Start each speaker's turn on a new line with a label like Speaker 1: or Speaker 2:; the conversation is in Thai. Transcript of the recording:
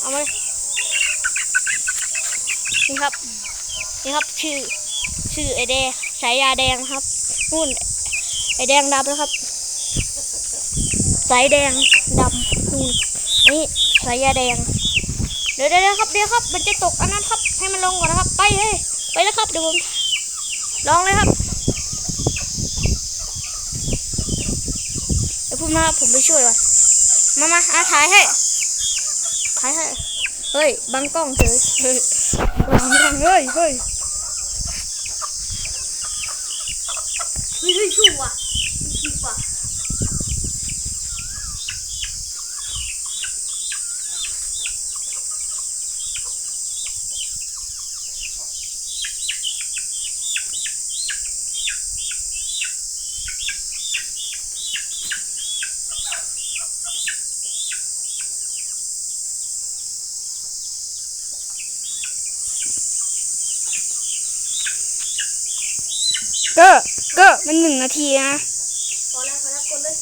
Speaker 1: เอามาเลยนี่ครับ นี่ครับชื่อชื่อไอแดงสายยาแดงครับนู่นไอแดงดำนะครับ สายแดงดำนู่นนี่สายยาแดง เดี๋ยวเดี๋ยวเดี๋ยวครับเดี๋ยวครับ มันจะตกอันนั้นครับ ให้มันลงก่อนนะครับ ไปเลยไปแล้วครับเดี๋ยวผมลองเลยครับเดี๋ยวพูดมาผมไปช่วยก่อนมามาอาถ่ายให้ ถ่ายให้ เฮ้ย บังกล้องเฉยเฮ้ยบังกล้องเฮ้ยเฮ้ยเฮ้ยชูว่ะชู่ว่ะ ก็ก็มันหนึ่งนาทีนะพอแล้วพอแล้วกดเลย